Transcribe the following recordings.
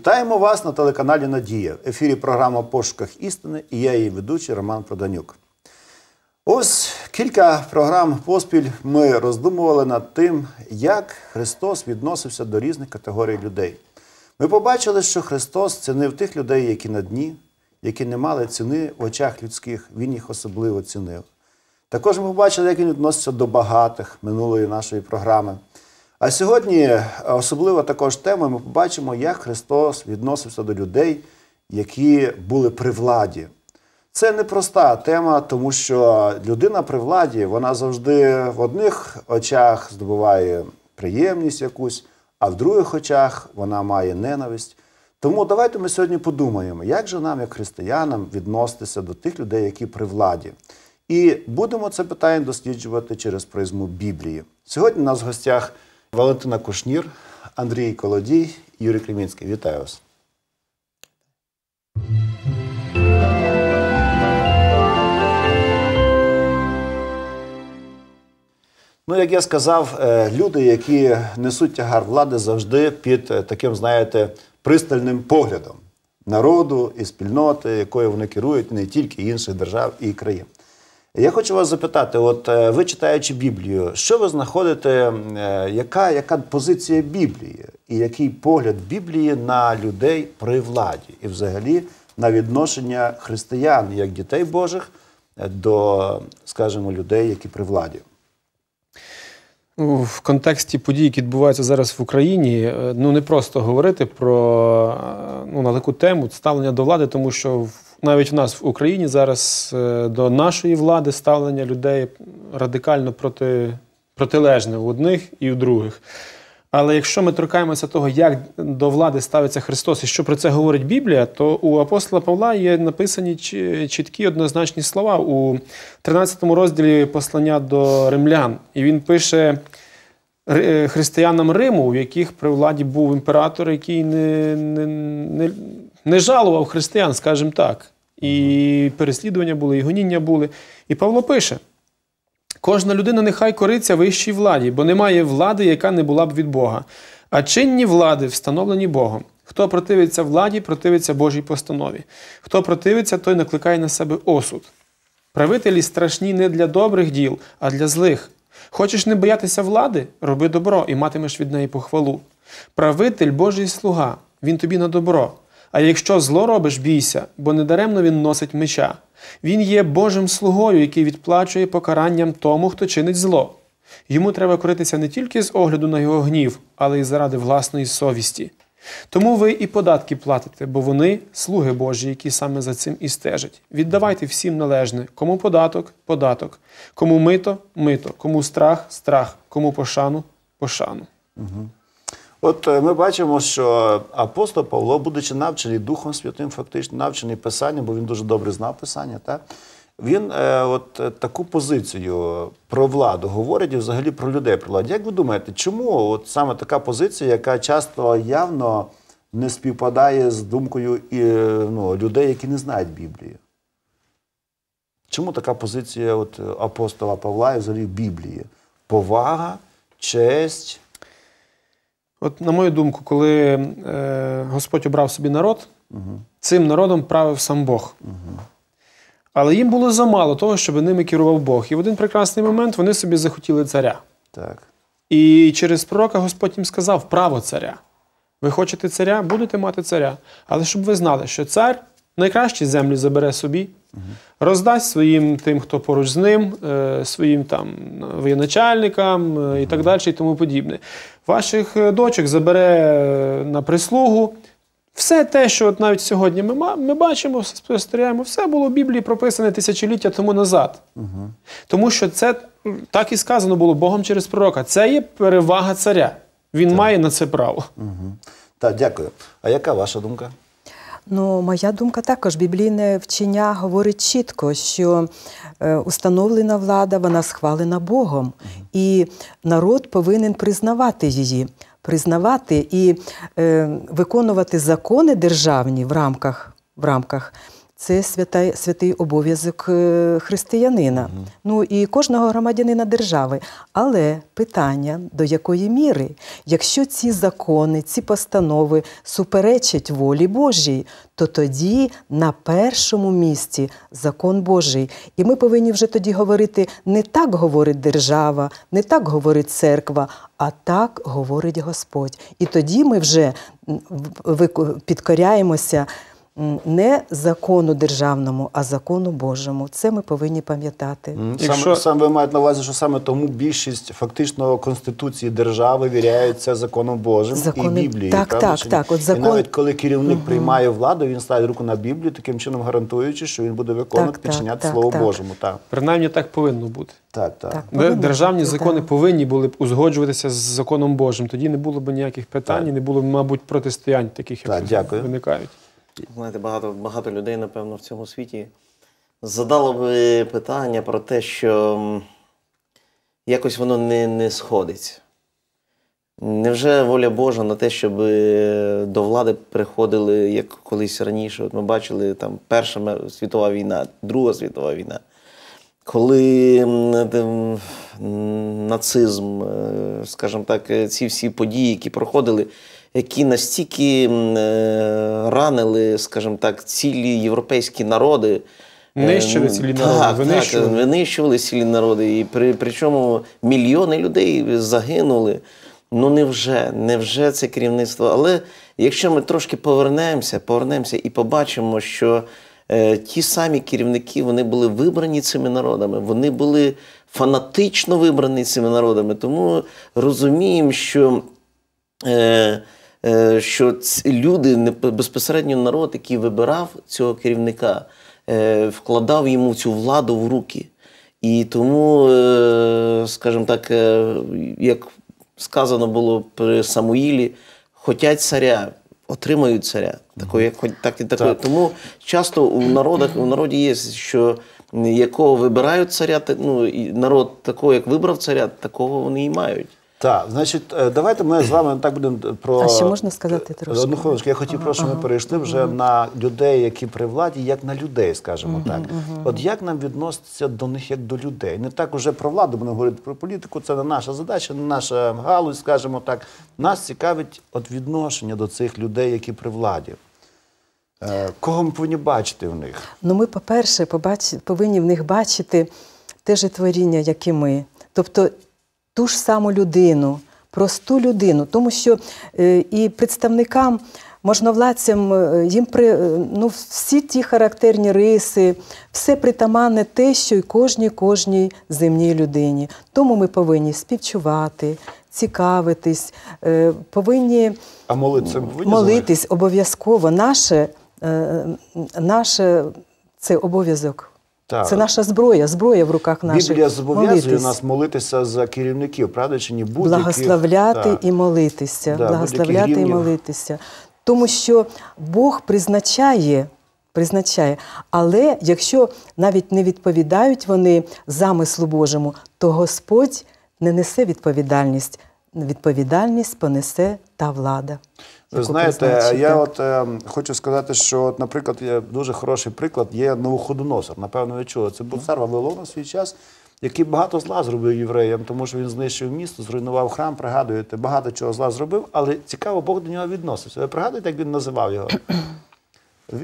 Вітаємо вас на телеканалі Надія. В ефірі програма Пошуках істини і я її ведучий Роман Проданюк. Ось кілька програм поспіль ми роздумували над тим, як Христос відносився до різних категорій людей. Ми побачили, що Христос цінив тих людей, які на дні, які не мали ціни в очах людських, Він їх особливо цінив. Також ми побачили, як він відноситься до багатих минулої нашої програми. А сьогодні особливо також темою ми побачимо, як Христос відносився до людей, які були при владі. Це непроста тема, тому що людина при владі вона завжди в одних очах здобуває приємність якусь, а в других очах вона має ненависть. Тому давайте ми сьогодні подумаємо, як же нам, як християнам, відноситися до тих людей, які при владі. І будемо це питання досліджувати через призму Біблії. Сьогодні у нас в гостях Валентина Кушнір, Андрій Колодій, Юрій Кремінський. Вітаю вас. Ну, як я сказав, е, люди, які несуть тягар влади, завжди під е, таким, знаєте, пристальним поглядом народу і спільноти, якою вони керують, не тільки інших держав і країн. Я хочу вас запитати: от е, ви читаючи Біблію, що ви знаходите, яка яка позиція Біблії і який погляд Біблії на людей при владі, і взагалі на відношення християн як дітей Божих до, скажімо, людей, які при владі? Ну, в контексті подій, які відбуваються зараз в Україні, е, ну не просто говорити про е, ну, на таку тему ставлення до влади, тому що навіть в нас в Україні зараз е, до нашої влади ставлення людей радикально проти, протилежне у одних і у других. Але якщо ми торкаємося того, як до влади ставиться Христос і що про це говорить Біблія, то у апостола Павла є написані чіткі однозначні слова у 13 розділі послання до римлян. І він пише е, християнам Риму, у яких при владі був імператор, який не, не, не, не жалував християн, скажімо так. І переслідування були, і гоніння були. І Павло пише. Кожна людина нехай кориться вищій владі, бо немає влади, яка не була б від Бога. А чинні влади встановлені Богом. Хто противиться владі, противиться Божій постанові. Хто противиться, той накликає на себе осуд. Правителі страшні не для добрих діл, а для злих. Хочеш не боятися влади, роби добро і матимеш від неї похвалу. Правитель Божий слуга, він тобі на добро. А якщо зло робиш, бійся, бо недаремно він носить меча. Він є Божим слугою, який відплачує покаранням тому, хто чинить зло. Йому треба коритися не тільки з огляду на його гнів, але й заради власної совісті. Тому ви і податки платите, бо вони слуги Божі, які саме за цим і стежать. Віддавайте всім належне, кому податок податок, кому мито мито, кому страх страх, кому пошану пошану. Угу. От е, ми бачимо, що апостол Павло, будучи навчений Духом Святим, фактично навчений Писанням, бо він дуже добре знав Писання, так? він е, от е, таку позицію про владу говорить і взагалі про людей про владу. Як ви думаєте, чому от саме така позиція, яка часто явно не співпадає з думкою і, ну, людей, які не знають Біблії? Чому така позиція от, апостола Павла і взагалі Біблії? Повага, честь. От, на мою думку, коли е, Господь обрав собі народ, угу. цим народом правив сам Бог. Угу. Але їм було замало того, щоб ними керував Бог. І в один прекрасний момент вони собі захотіли царя. Так. І через пророка Господь їм сказав право царя. Ви хочете царя, будете мати царя. Але щоб ви знали, що цар найкращі землі забере собі. Роздасть своїм тим, хто поруч з ним, е, своїм там воєначальникам е, і так далі, і тому подібне. Ваших е, дочок забере на прислугу. Все те, що от навіть сьогодні ми ми бачимо, спостерігаємо, все було в Біблії прописане тисячоліття тому назад. Угу. Тому що це так і сказано було Богом через пророка. Це є перевага царя. Він так. має на це право. Угу. Так, дякую. А яка ваша думка? Ну, моя думка також. Біблійне вчення говорить чітко, що е, установлена влада, вона схвалена Богом, і народ повинен признавати її, признавати і е, виконувати закони державні в рамках в рамках Це свята, святий обов'язок е, християнина, ну і кожного громадянина держави. Але питання до якої міри, якщо ці закони, ці постанови суперечать волі Божій, то тоді на першому місці закон Божий. І ми повинні вже тоді говорити не так говорить держава, не так говорить церква, а так говорить Господь. І тоді ми вже підкоряємося не закону державному, а закону Божому. Це ми повинні пам'ятати. Якщо- Саме, саме ви маєте на увазі, що саме тому більшість фактично конституції держави віряється законом Божим Законом- і Біблією. так, правда так, чи так, от І навіть коли керівник приймає владу, він ставить руку на Біблію, таким чином гарантуючи, що він буде виконувати, Так, так, підчиняти так, Слово так. Божому. Так, Принаймні так повинно бути. так, так. Так. Повинно Державні бути, закони да. повинні були б узгоджуватися з законом Божим. Тоді не було б ніяких питань, Так. не було б, мабуть, протистоянь таких, як Так, дякую. виникають. Знаєте, багато, багато людей, напевно, в цьому світі задало би питання про те, що якось воно не, не сходиться. Невже воля Божа на те, щоб е, до влади приходили, як колись раніше? От ми бачили там Перша світова війна, Друга світова війна, коли нацизм, е, скажімо так, е, ці всі події, які проходили, які настільки е, ранили, скажімо так, цілі європейські народи. Нищили ну, цілі народи, так, винищували. Так, винищували цілі народи. І при, причому мільйони людей загинули. Ну невже, невже це керівництво? Але якщо ми трошки повернемося, повернемося і побачимо, що е, ті самі керівники вони були вибрані цими народами, вони були фанатично вибрані цими народами. Тому розуміємо, що е, що люди, безпосередньо народ, який вибирав цього керівника, е, вкладав йому цю владу в руки. І тому, е, скажімо так, е, як сказано було при Самуїлі, хотять царя, отримають царя. Такого, як, так, і такого. Так. Тому часто у народах, у народі є, що якого вибирають царя, ну, і народ такого, як вибрав царя, такого вони і мають. Так, значить, е, давайте ми з вами так будемо про А ще можна сказати трошки? Одну хвилиночку. Я хотів просто, щоб ми перейшли вже на людей, які при владі, як на людей, скажімо так. От як нам відноситися до них як до людей? Не так уже про владу будемо говорити про політику. Це не наша задача, не наша галузь, скажімо так. Нас цікавить от відношення до цих людей, які при владі. Е, Кого ми повинні бачити в них? Ну, ми, по-перше, повинні в них бачити те же творіння, як і ми. Тобто ту ж саму людину, просту людину. Тому що е, і представникам, можновладцям, е, їм при, е, ну, всі ті характерні риси, все притаманне те, що й кожній кожній земній людині. Тому ми повинні співчувати, цікавитись, повинні А молитись обов'язково. Наше, наше це обов'язок. Так. Це наша зброя, зброя в руках наших. Біблія зобов'язує Молитись, нас молитися за керівників, правда чи ні? Будь-яких- благословляти Так. і молитися. Да, благословляти і молитися. Тому що Бог призначає. Призначає, але якщо навіть не відповідають вони замислу Божому, то Господь не несе відповідальність. Відповідальність понесе та влада. Ви знаєте, я от е, хочу сказати, що, от, наприклад, є дуже хороший приклад є Новоходоносор. Напевно, ви чули. Це був цар Вавилон в свій час, який багато зла зробив євреям, тому що він знищив місто, зруйнував храм, пригадуєте, багато чого зла зробив, але цікаво, Бог до нього відносився. Ви пригадуєте, як він називав його?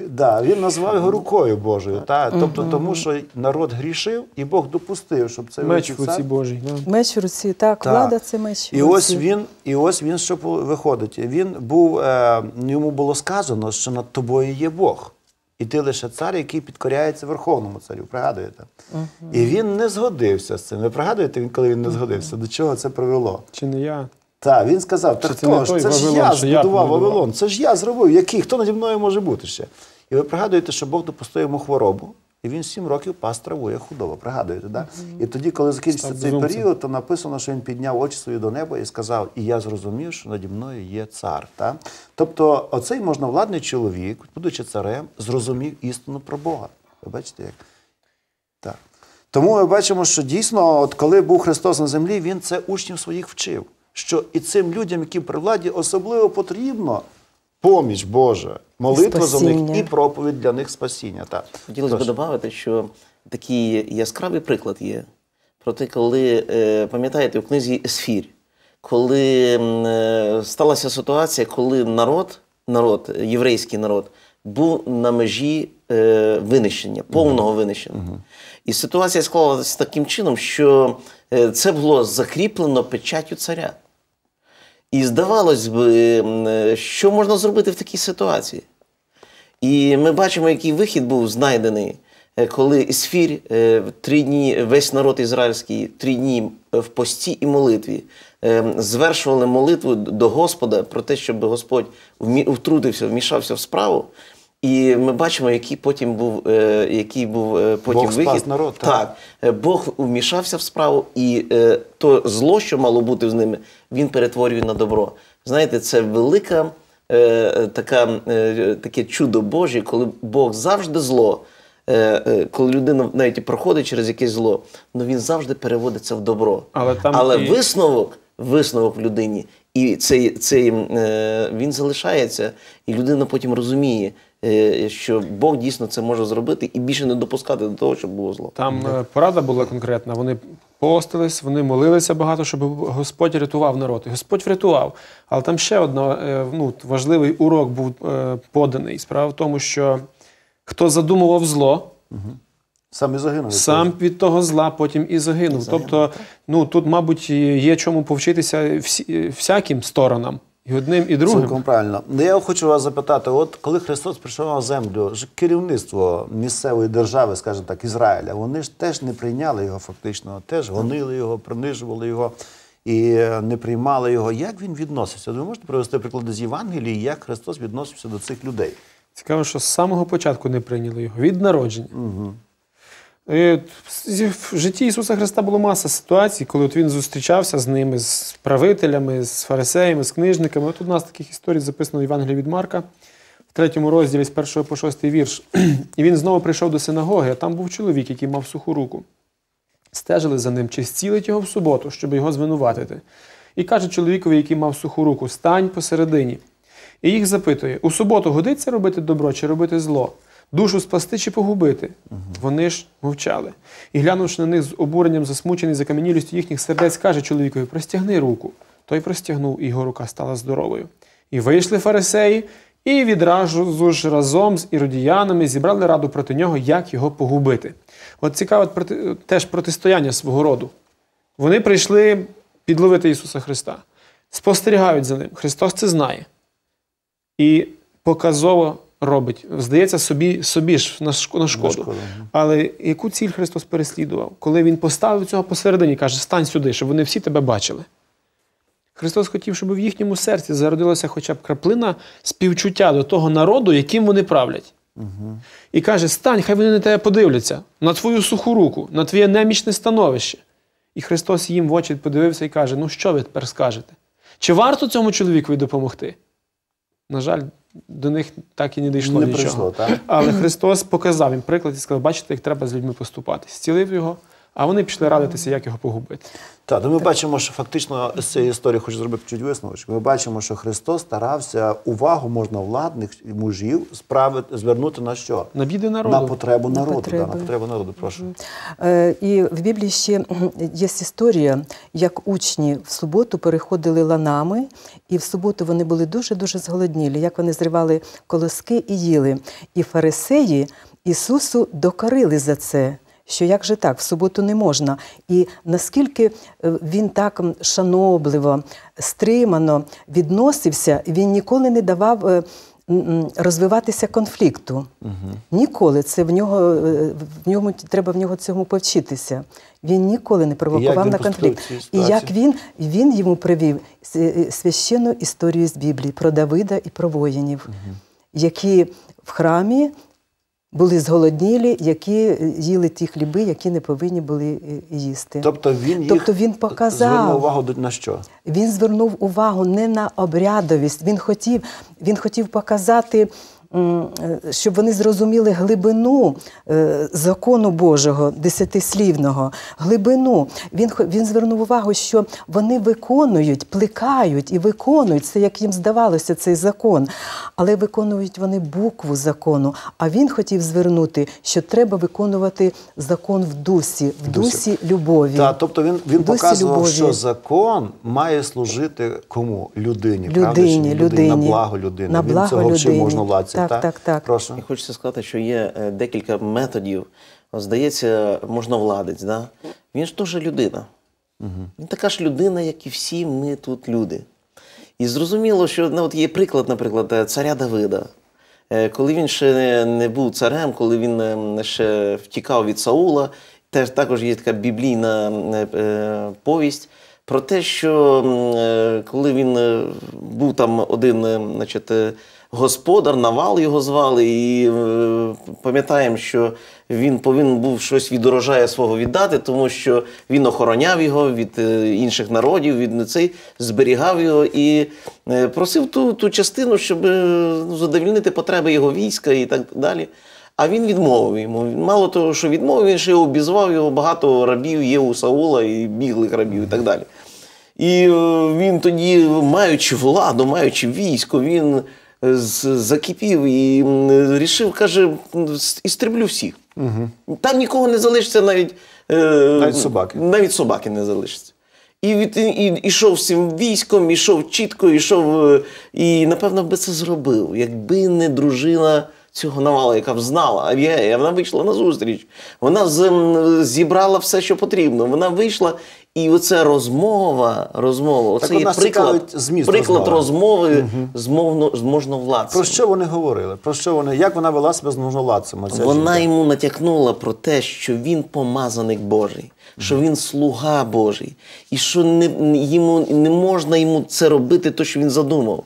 Да, він назвав його рукою Божою. Та? Тобто, тому що народ грішив, і Бог допустив, щоб цей Меч в руці Божій. Да. Меч в руці, так, Так. влада це меч. І в ось він, і ось він що виходить. Він був, е, йому було сказано, що над тобою є Бог. І ти лише цар, який підкоряється Верховному царю. Пригадуєте? І він не згодився з цим. Ви пригадуєте, коли він не згодився? До чого це привело? Чи не я? Так, він сказав: так це хто ж? Це ж я збудував? Вавилон, це ж я зробив. Який? Хто наді мною може бути ще? І ви пригадуєте, що Бог допустив йому хворобу, і він сім років пас травує худоба. Пригадуєте, да? І тоді, коли закінчиться цей період, то написано, що він підняв очі свої до неба і сказав: І я зрозумів, що наді мною є цар. Та? Тобто, оцей можновладний чоловік, будучи царем, зрозумів істину про Бога. Ви бачите, як? Так. Тому ми бачимо, що дійсно, от коли був Христос на землі, Він це учнів своїх вчив. Що і цим людям, які при владі, особливо потрібно поміч Божа, молитва за них і проповідь для них спасіння. Так. Хотілося б додати, що такий яскравий приклад є про те, коли, е, пам'ятаєте, у книзі Есфір, коли е, сталася ситуація, коли народ, народ, єврейський народ, був на межі е, винищення, повного винищення. І ситуація склалася таким чином, що е, це було закріплено печаттю царя. І здавалось би, що можна зробити в такій ситуації? І ми бачимо, який вихід був знайдений, е, коли Ісфір е, три дні, весь народ ізраїльський три дні в пості і молитві е, звершували молитву до Господа про те, щоб Господь втрутився, вмішався в справу. І ми бачимо, який потім був, е, який був е, потім Бог спас народ, так. так. Е, Бог вмішався в справу, і е, то зло, що мало бути з ними, він перетворює на добро. Знаєте, це велика е, така, е, таке чудо Боже, коли Бог завжди зло. Коли людина навіть проходить через якесь зло, ну він завжди переводиться в добро. Але там Але і- висновок, висновок в людині, і цей, цей, е, він залишається, і людина потім розуміє, що Бог дійсно це може зробити і більше не допускати до того, щоб було зло. Там е, порада була конкретна. Вони постились, вони молилися багато, щоб Господь рятував народ. І Господь врятував. Але там ще одна е, ну, важливий урок був е, поданий. Справа в тому, що хто задумував зло, Сам і загинув. сам від того зла потім і загинув. Тобто, ну тут, мабуть, є чому повчитися всі, всяким сторонам, і одним, і другим. Цілком правильно. Ну, Я хочу вас запитати: от коли Христос прийшов на землю, ж керівництво місцевої держави, скажімо так, Ізраїля, вони ж теж не прийняли його фактично, теж гонили його, принижували його і е, не приймали його. Як він відносився? Ви можете привести приклади з Євангелії, як Христос відносився до цих людей? Цікаво, що з самого початку не прийняли його, від народження. І в- в житті Ісуса Христа було маса ситуацій, коли от він зустрічався з ними, з правителями, з фарисеями, з книжниками. От у нас таких історій записано в Євангелії від Марка, в третьому розділі з першого по шостий вірш. І він знову прийшов до синагоги, а там був чоловік, який мав суху руку. Стежили за ним, чи зцілить його в суботу, щоб його звинуватити. І каже чоловікові, який мав суху руку: стань посередині. І їх запитує: у суботу годиться робити добро чи робити зло? Душу спасти чи погубити? Вони ж мовчали. І глянувши на них з обуренням, засмучений закам'янілістю їхніх сердець, каже чоловікові: простягни руку. Той простягнув, і його рука стала здоровою. І вийшли фарисеї, і відразу ж разом з іродіянами зібрали раду проти нього, як його погубити. От цікаве проти, теж протистояння свого роду. Вони прийшли підловити Ісуса Христа, спостерігають за ним. Христос це знає. І показово робить. Здається, собі, собі ж на шк- на шкоду. Але яку ціль Христос переслідував? Коли Він поставив цього посередині, і каже, стань сюди, щоб вони всі тебе бачили. Христос хотів, щоб в їхньому серці зародилася хоча б краплина співчуття до того народу, яким вони правлять. І каже: стань, хай вони на тебе подивляться, на твою суху руку, на твоє немічне становище. І Христос їм в очі подивився і каже: Ну що ви тепер скажете? Чи варто цьому чоловікові допомогти? На жаль, до них так і не дійшло Не нічого. прийшло, так? Але Христос показав їм приклад і сказав: бачите, як треба з людьми поступати. Зцілив його, а вони пішли радитися, як його погубити. Так, то ми бачимо, що фактично з цієї історії хочу зробити чуть висновочок. Ми бачимо, що Христос старався увагу можновладних мужів справити, звернути на що? На біди народу. На потребу На народу. потреби. Да, на потребу народу, прошу. Е, І в Біблії ще є історія, як учні в суботу переходили ланами, і в суботу вони були дуже-дуже зголоднілі, як вони зривали колоски і їли. І фарисеї Ісусу докорили за це. Що як же так, в суботу не можна. І наскільки е, він так шанобливо, стримано відносився, він ніколи не давав е, розвиватися конфлікту. Ніколи це в нього е, в ньому треба в нього цьому повчитися. Він ніколи не провокував на конфлікт. І як він, він йому привів священну історію з Біблії про Давида і про воїнів, які в храмі були зголоднілі, які е, їли ті хліби, які не повинні були е, їсти. Тобто він їх Тобто він показав. звернув увагу на що? Він звернув увагу не на обрядовість. Він хотів, він хотів показати щоб вони зрозуміли глибину е, закону Божого, десятислівного, глибину. Він, він звернув увагу, що вони виконують, плекають і виконують це, як їм здавалося, цей закон. Але виконують вони букву закону. А він хотів звернути, що треба виконувати закон в дусі, в дусі любові. Та, тобто він, він дусі показував, любові. що закон має служити кому? Людині. правда, Людині, ні? людині. На благо людини. На він благо цього людині. можновладців. Так, так, так. Прошу. І хочеться сказати, що є е, декілька методів. Здається, можновладець, да? він ж теж людина. Він така ж людина, як і всі ми тут люди. І зрозуміло, що ну, от є приклад, наприклад, е, царя Давида. Е, Коли він ще не, був царем, коли він е, ще втікав від Саула, теж також є така біблійна повість про те, що коли він був там один, е, значить, господар, Навал його звали, і е, пам'ятаємо, що він повинен був щось від урожаю свого віддати, тому що він охороняв його від е, інших народів, від цей, зберігав його і е, просив ту, ту частину, щоб ну, задовільнити потреби його війська і так далі. А він відмовив йому. Мало того, що відмовив, він ще обізвав його багато рабів є у Саула і біглих рабів і так далі. І він тоді, маючи владу, маючи військо, він закипів і рішив, каже, «С- істреблю всіх. Угу. Там нікого не залишиться навіть, е, Навіть собаки. Навіть собаки не залишиться. І, від, і, ішов цим військом, ішов чітко, ішов. е, І напевно би це зробив, якби не дружина цього навала, яка б знала, а я- вона вийшла на зустріч. Вона зібрала все, що потрібно. Вона вийшла, і оце розмова, розмова, оце так, є приклад, зміст приклад розмови. розмови з, мовно, з можновладцем. Про що вони говорили? Про що вони? Як вона вела себе з можновладцем? Вона жінка? йому натякнула про те, що він помазаник Божий, що він слуга Божий, і що не, йому, не можна йому це робити, то що він задумав.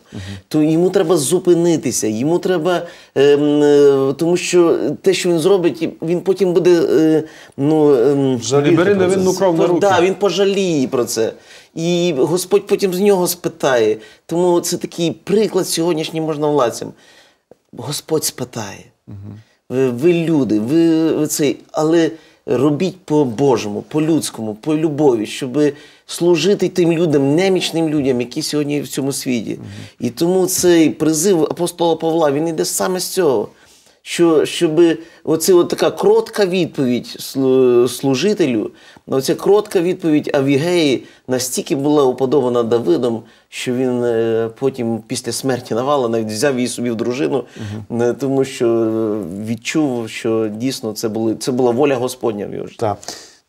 То йому треба зупинитися, йому треба, ем, е, тому що те, що він зробить, він потім буде. Е, ну, ем, Жаліти бери невинну кров на руки. Да, він пожаліє про це. І Господь потім з нього спитає. Тому це такий приклад сьогоднішнім можновладцям. Господь спитає. Ви, ви люди, ви, ви цей, але робіть по-божому, по-людському, по любові, щоб служити тим людям, немічним людям, які сьогодні в цьому світі. І тому цей призив апостола Павла він йде саме з цього. Що, щоб оце от така кротка відповідь слу- служителю, оця кротка відповідь Авігеї настільки була уподобана Давидом, що він е, потім після смерті Навала навіть взяв її собі в дружину, угу. тому що е, відчув, що дійсно це, були, це була воля Господня в його житті.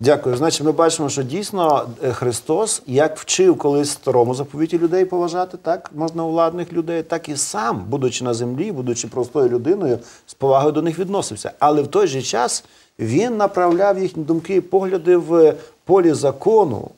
Дякую. Значить, ми бачимо, що дійсно е, Христос як вчив колись старому заповіті людей поважати, так можновладних людей, так і сам, будучи на землі, будучи простою людиною, з повагою до них відносився. Але в той же час він направляв їхні думки і погляди в полі закону,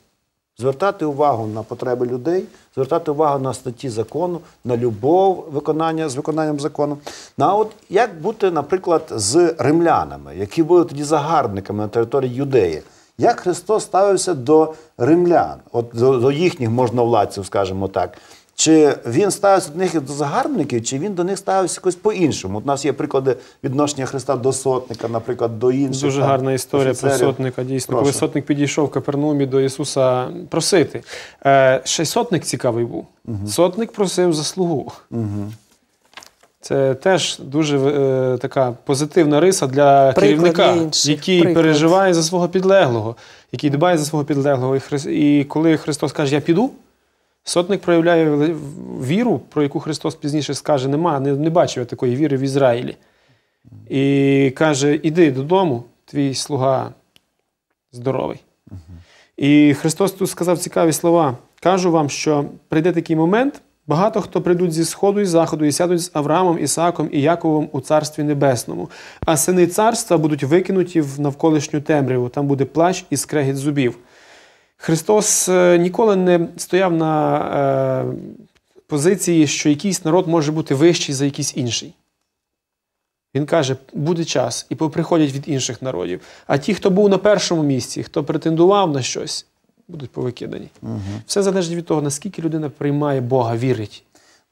звертати увагу на потреби людей, звертати увагу на статті закону, на любов виконання з виконанням закону. На от як бути, наприклад, з римлянами, які були тоді загарбниками на території Юдеї? Як Христос ставився до римлян, от до, до їхніх можновладців, скажімо так? Чи він ставився до них до загарбників, чи він до них ставився якось по-іншому? От у нас є приклади відношення Христа до сотника, наприклад, до інших. Дуже там, гарна історія про сотника. Дійсно, Прошу. коли сотник підійшов в Капернаумі до Ісуса просити. Е, ще й сотник цікавий був. Сотник просив за слугу. Це теж дуже е, така позитивна риса для Приклад керівника, для інших. який Приклад. переживає за свого підлеглого, який дбає за свого підлеглого. І, Хрис- і коли Христос каже, я піду, сотник проявляє віру, про яку Христос пізніше скаже, нема, не, не бачив я такої віри в Ізраїлі. І каже: Іди додому, твій слуга здоровий. І Христос тут сказав цікаві слова. Кажу вам, що прийде такий момент, багато хто прийдуть зі сходу і заходу і сядуть з Авраамом, Ісааком і Яковом у царстві небесному. А сини царства будуть викинуті в навколишню темряву. Там буде плач і скрегіт зубів. Христос е, ніколи не стояв на е, позиції, що якийсь народ може бути вищий за якийсь інший. Він каже, буде час, і поприходять від інших народів. А ті, хто був на першому місці, хто претендував на щось, будуть повикидані. Все залежить від того, наскільки людина приймає Бога, вірить.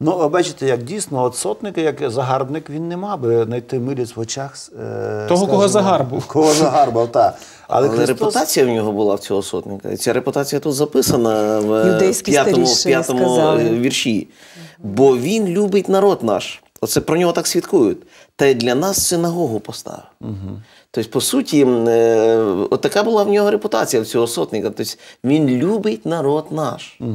Ну, а бачите, як дійсно, от сотник, як загарбник, він не мав би знайти милість в очах. е, Того, кого загарбав. Кого загарбав, так. Але, Але, Христос... репутація в нього була в цього сотника. І ця репутація тут записана в, п'ятому, в п'ятому вірші. Бо він любить народ наш. Оце про нього так свідкують. Та й для нас синагогу поставив. Угу. Тобто, по суті, е, от така була в нього репутація в цього сотника. Тобто, він любить народ наш. Угу.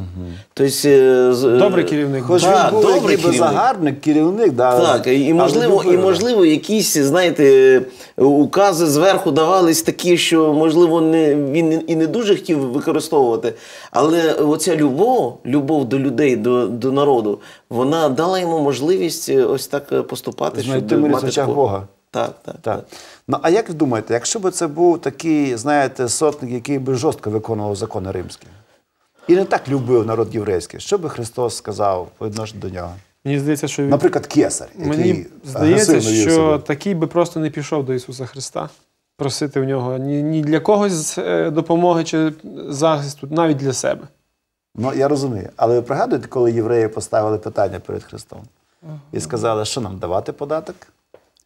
Тобто, е, Добрий керівник. Хоч він був добрий якби керівник. загарбник, керівник, да, Так, і можливо, і можливо, якісь, знаєте, укази зверху давались такі, що можливо не він і не дуже хотів використовувати. Але оця любов, любов до людей, до, до народу, вона дала йому можливість е, ось так е, поступати, щоб мати очах Бога. Так, так, Так. Ну, а як ви думаєте, якщо б це був такий, знаєте, сотник, який би жорстко виконував закони римські, і не так любив народ єврейський, що би Христос сказав по відношенню до нього? Мені здається, що він- Наприклад, кесар, який мені здається, агресивно вів що себе. такий би просто не пішов до Ісуса Христа. Просити в нього ні, ні для когось е, допомоги чи захисту, навіть для себе. Ну, я розумію. Але ви пригадуєте, коли євреї поставили питання перед Христом і сказали, що нам давати податок?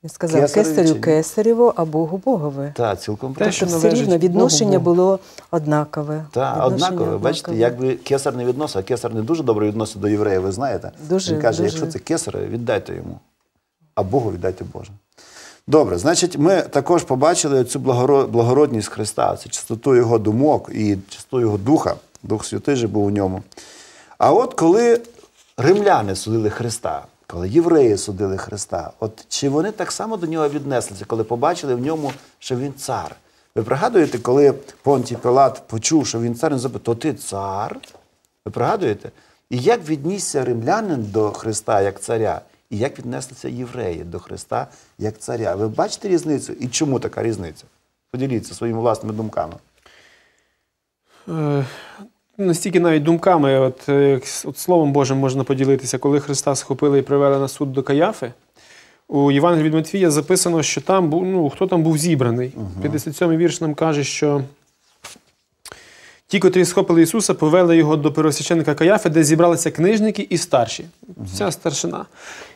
Він сказав чи кесарю ні? кесарєво, а Богу Богове. Так, цілком Те, що Тобто все належить рівно відношення Богу, було однакове. Так, Відношення однаково, бачите, однакове. якби кесар не відносив, а кесар не дуже добре відноситься до євреїв, ви знаєте. Дуже, Він каже, дуже. якщо це кесар, віддайте йому, а Богу віддайте Боже. Добре, значить, ми також побачили цю благородність Христа, цю чистоту його думок і чистоту його духа. Дух Святий же був у ньому. А от коли римляни судили Христа, коли євреї судили Христа, от чи вони так само до нього віднеслися, коли побачили в ньому, що він цар? Ви пригадуєте, коли Понтій Пилат почув, що він цар, він запитав, то ти цар? Ви пригадуєте? І як віднісся римлянин до Христа як царя, і як віднеслися євреї до Христа як царя? Ви бачите різницю? І чому така різниця? Поділіться своїми власними думками. Е, Настільки навіть думками, от, е, от Словом Божим можна поділитися, коли Христа схопили і привели на суд до Каяфи. У Євангелії від Матвія записано, що там був, ну, хто там був зібраний. 57-й вірш нам каже, що ті, котрі схопили Ісуса, повели його до первосвященника Каяфи, де зібралися книжники і старші. Вся старшина.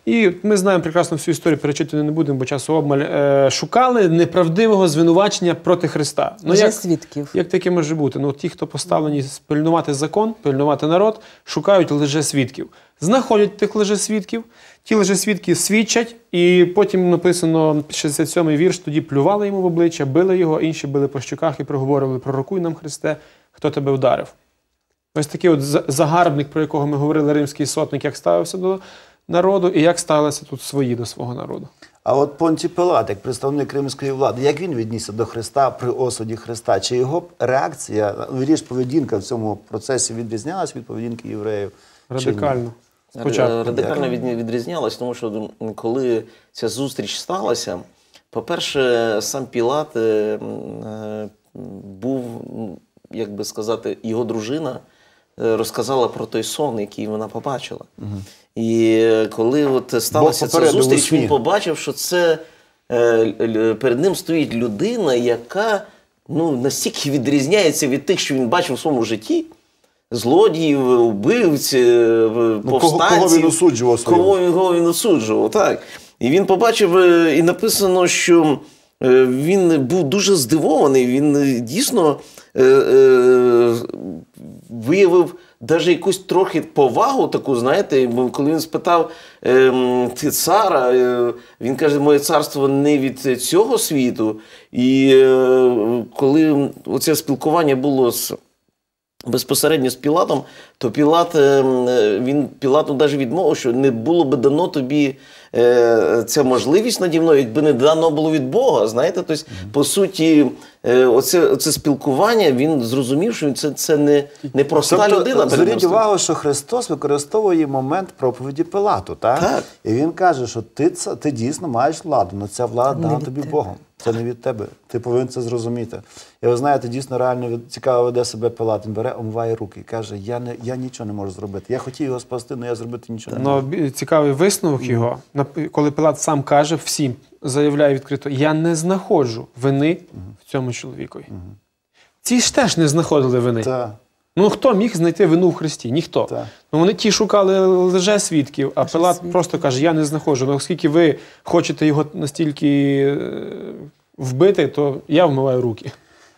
І ми знаємо прекрасно всю історію, перечитувати не будемо, бо часу обмаль. Е, шукали неправдивого звинувачення проти Христа. Ну, Вже як- свідків. як таке може бути? Ну, ті, хто поставлені пильнувати закон, пильнувати народ, шукають лжесвідків. Знаходять тих лжесвідків, ті лжесвідки свідчать, і потім написано 67-й вірш, тоді плювали йому в обличчя, били його, інші били по щоках і проговорювали: Пророкуй нам, Христе, хто тебе вдарив. Ось такий от загарбник, про якого ми говорили, римський сотник, як ставився до народу, і як ставилися тут свої до свого народу. А от Понтій Пилат, як представник римської влади, як він віднісся до Христа при осуді Христа? Чи його реакція, віріш, поведінка в цьому процесі відрізнялась від поведінки євреїв? Радикально. Спочатку. Радикально відрізнялась, тому що коли ця зустріч сталася, по-перше, сам Пілат е, е, як би сказати, його дружина е, розказала про той сон, який вона побачила. І е, коли от сталася ця зустріч, він побачив, що це е, перед ним стоїть людина, яка ну, настільки відрізняється від тих, що він бачив у своєму житті. Злодіїв, е, кого- повстанців. кого він осуджував? Кого він, осуджував, так. І він побачив, е, і написано, що е, він був дуже здивований. Він е, дійсно е, е, виявив навіть якусь трохи повагу таку, знаєте, коли він спитав е, ти цара, е, він каже, моє царство не від цього світу. І е, коли оце спілкування було з безпосередньо з Пілатом, то Пілат, е, м, е, він Пілату навіть відмовив, що не було би дано тобі е, ця можливість наді мною, якби не дано було від Бога. Знаєте, тобто, по суті, е, оце, оце спілкування, він зрозумів, що це, це не, не проста Тобто, людина. зверніть увагу, що Христос використовує момент проповіді Пилату, так? Так. І він каже, що ти, це, ти дійсно маєш владу, але ця влада дана тобі. Богом. Це не від тебе. Ти повинен це зрозуміти. І ви знаєте, дійсно реально цікаво веде себе Пилат. Він бере, омиває руки і каже: Я не я нічого не можу зробити. Я хотів його спасти, але я зробити нічого не Ну, можу. бі- цікавий висновок його, коли Пилат сам каже всім, заявляє відкрито: Я не знаходжу вини в цьому чоловікові. Ці ж теж не знаходили вини. Та. Ну хто міг знайти вину в Христі? Ніхто. Так. Ну вони ті шукали лже свідків, а Пилат Лжесвідків. просто каже: Я не знаходжу. Ну, оскільки ви хочете його настільки е, вбити, то я вмиваю руки.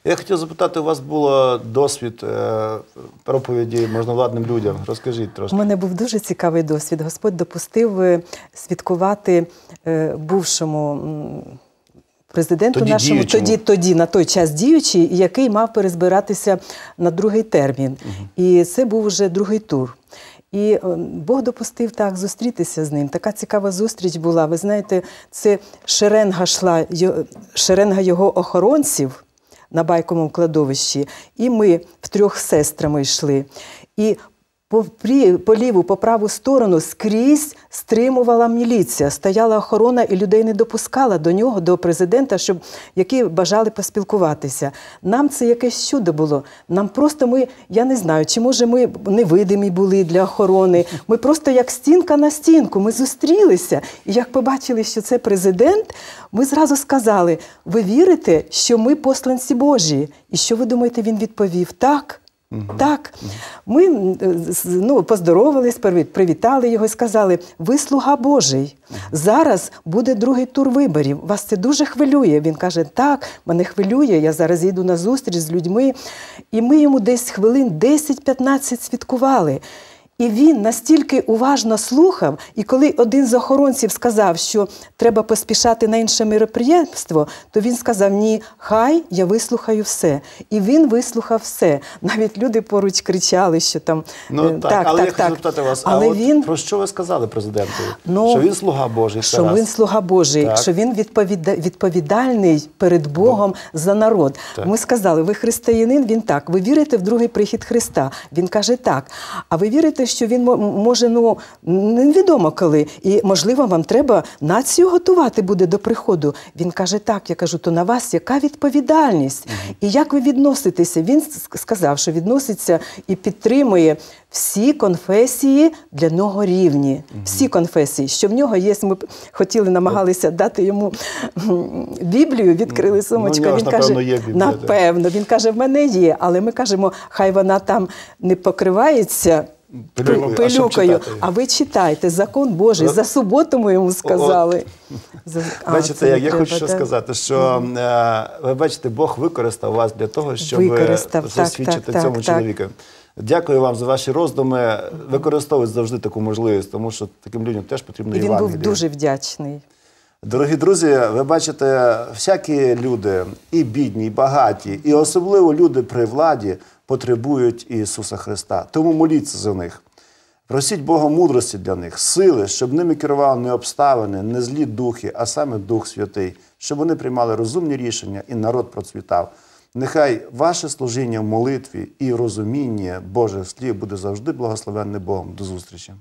Я хотів запитати, у вас було досвід е, проповіді можновладним людям. Розкажіть У трошки. мене був дуже цікавий досвід. Господь допустив е, свідкувати е, бувшому президенту Тоді нашому, діючому. тоді, тоді на той час діючий, який мав перезбиратися на другий термін. І це був вже другий тур. І е, Бог допустив так зустрітися з ним. Така цікава зустріч була. Ви знаєте, це шеренга йшла, шеренга його охоронців на байковому кладовищі, і ми втрьох з сестрами йшли. І по, по ліву, по праву сторону скрізь стримувала міліція, стояла охорона і людей не допускала до нього, до президента, щоб які бажали поспілкуватися. Нам це якесь чудо було. Нам просто ми, я не знаю, чи може ми невидимі були для охорони. Ми просто як стінка на стінку. Ми зустрілися. І як побачили, що це президент, ми зразу сказали: ви вірите, що ми посланці Божі? І що ви думаєте, він відповів? Так. Так, ми ну, поздоровались, привітали його і сказали: ви слуга Божий. Зараз буде другий тур виборів. Вас це дуже хвилює. Він каже: Так, мене хвилює. Я зараз їду на зустріч з людьми. І ми йому десь хвилин 10-15 свідкували. І він настільки уважно слухав, і коли один з охоронців сказав, що треба поспішати на інше мероприємство, то він сказав: Ні, хай я вислухаю все. І він вислухав все. Навіть люди поруч кричали, що там Ну е, так, але я хочу запитати вас, Але а от він про що ви сказали президенту? Ну, що він слуга Божий. що раз. він слуга Божий, Так. що він відповіда- відповідальний перед Богом за народ. Так. Ми сказали, ви християнин, він так. Ви вірите в другий прихід Христа? Він каже так. А ви вірите, що він може, ну невідомо коли, і можливо, вам треба націю готувати буде до приходу. Він каже так. Я кажу, то на вас яка відповідальність? І як ви відноситеся? Він сказав, що відноситься і підтримує всі конфесії для нього рівні. Всі конфесії, що в нього є. Ми хотіли, намагалися дати йому Біблію, відкрили сумочку. Ну, в нього він каже, напевно, є Біблія, напевно. Він каже, в мене є, але ми кажемо, хай вона там не покривається. Пилюкою, а Пилюкою, її. а ви читайте закон Божий. За суботу ми йому сказали. За- а, Бачите, це я, треба, хочу що сказати, що е, ви бачите, Бог використав вас для того, щоб засвідчити цьому так, чоловіку. Дякую вам за ваші роздуми. Використовуйте завжди таку можливість, тому що таким людям теж потрібно І він був дуже вдячний. Дорогі друзі, ви бачите, всякі люди, і бідні, і багаті, і особливо люди при владі потребують Ісуса Христа. Тому моліться за них. Просіть Бога мудрості для них, сили, щоб ними керували не обставини, не злі духи, а саме Дух Святий, щоб вони приймали розумні рішення і народ процвітав. Нехай ваше служіння в молитві і розуміння Божих слів буде завжди благословенне Богом. До зустрічі.